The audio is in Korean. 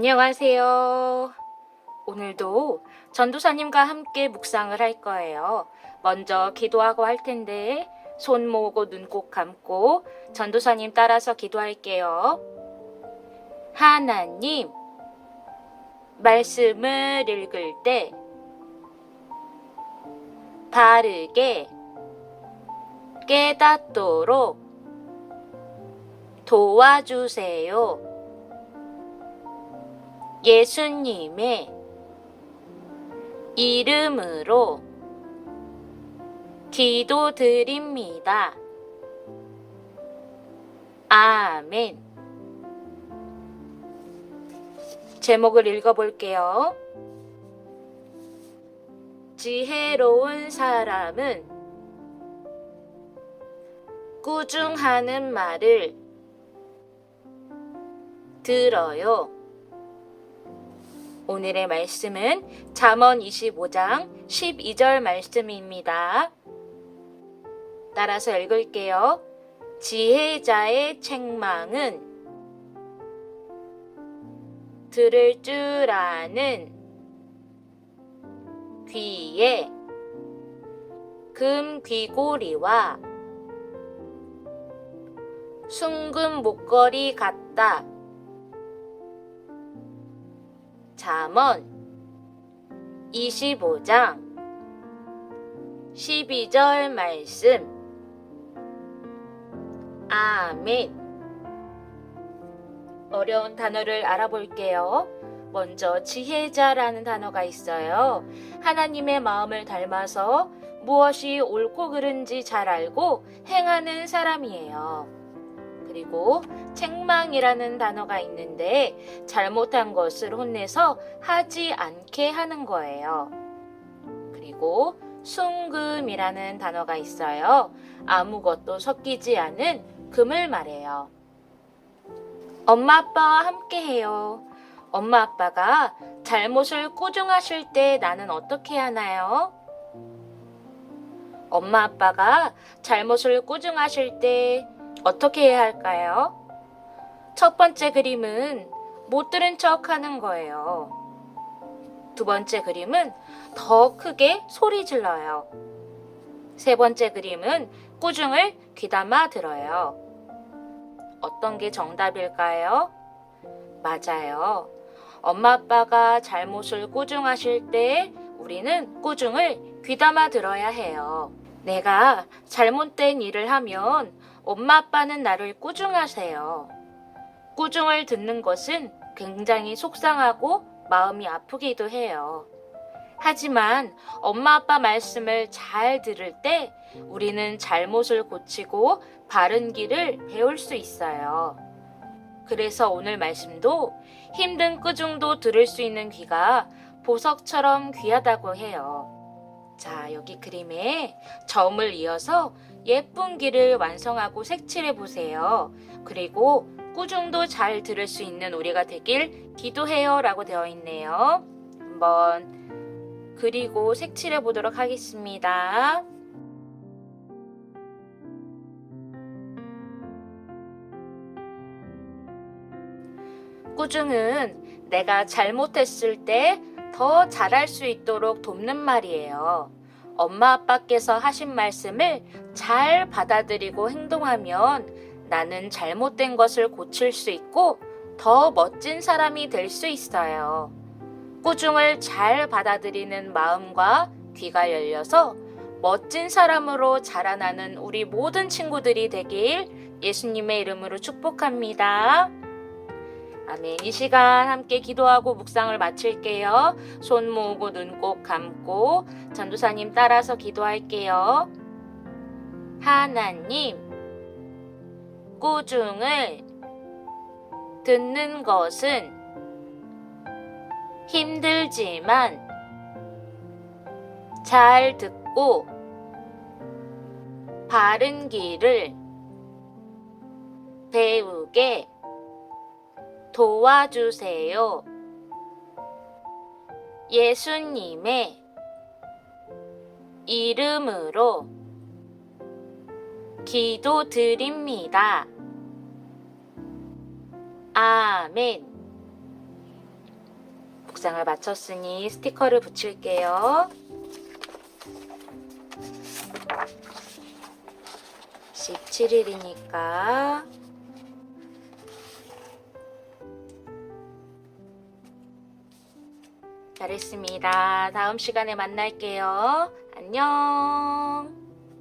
안녕하세요. 오늘도 전도사님과 함께 묵상을 할 거예요. 먼저 기도하고 할 텐데 손 모으고 눈 꼭 감고 전도사님 따라서 기도할게요. 하나님, 말씀을 읽을 때 바르게 깨닫도록 도와주세요. 예수님의 이름으로 기도드립니다. 아멘. 제목을 읽어볼게요. 지혜로운 사람은 꾸중하는 말을 들어요. 오늘의 말씀은 잠언 25장 12절 말씀입니다. 따라서 읽을게요. 지혜자의 책망은 들을 줄 아는 귀에 금 귀고리와 순금 목걸이 같다. 잠언 25장 12절 말씀 아멘 어려운 단어를 알아볼게요. 먼저 지혜자라는 단어가 있어요. 하나님의 마음을 닮아서 무엇이 옳고 그른지 잘 알고 행하는 사람이에요. 그리고 책망이라는 단어가 있는데 잘못한 것을 혼내서 하지 않게 하는 거예요. 그리고 순금이라는 단어가 있어요. 아무것도 섞이지 않은 금을 말해요. 엄마 아빠와 함께 해요. 엄마 아빠가 잘못을 꾸중하실 때 나는 어떻게 하나요? 엄마 아빠가 잘못을 꾸중하실 때 어떻게 해야 할까요? 첫 번째 그림은 못 들은 척 하는 거예요. 두 번째 그림은 더 크게 소리 질러요. 세 번째 그림은 꾸중을 귀담아 들어요. 어떤 게 정답일까요? 맞아요. 엄마 아빠가 잘못을 꾸중하실 때 우리는 꾸중을 귀담아 들어야 해요. 내가 잘못된 일을 하면 엄마 아빠는 나를 꾸중하세요. 꾸중을 듣는 것은 굉장히 속상하고 마음이 아프기도 해요. 하지만 엄마 아빠 말씀을 잘 들을 때 우리는 잘못을 고치고 바른 길을 배울 수 있어요. 그래서 오늘 말씀도 힘든 꾸중도 들을 수 있는 귀가 보석처럼 귀하다고 해요. 자, 여기 그림에 점을 이어서 예쁜 길을 완성하고 색칠해 보세요. 그리고 꾸중도 잘 들을 수 있는 우리가 되길 기도해요 라고 되어 있네요. 한번 그리고 색칠해 보도록 하겠습니다. 꾸중은 내가 잘못했을 때 더 잘할 수 있도록 돕는 말이에요. 엄마 아빠께서 하신 말씀을 잘 받아들이고 행동하면 나는 잘못된 것을 고칠 수 있고 더 멋진 사람이 될 수 있어요. 꾸중을 잘 받아들이는 마음과 귀가 열려서 멋진 사람으로 자라나는 우리 모든 친구들이 되길 예수님의 이름으로 축복합니다. 아멘. 이 시간 함께 기도하고 묵상을 마칠게요. 손 모으고 눈 꼭 감고 전도사님 따라서 기도할게요. 하나님, 꾸중을 듣는 것은 힘들지만 잘 듣고 바른 길을 배우게 도와주세요. 예수님의 이름으로 기도드립니다. 아멘. 묵상을 마쳤으니 스티커를 붙일게요. 17일이니까 잘했습니다. 다음 시간에 만날게요. 안녕.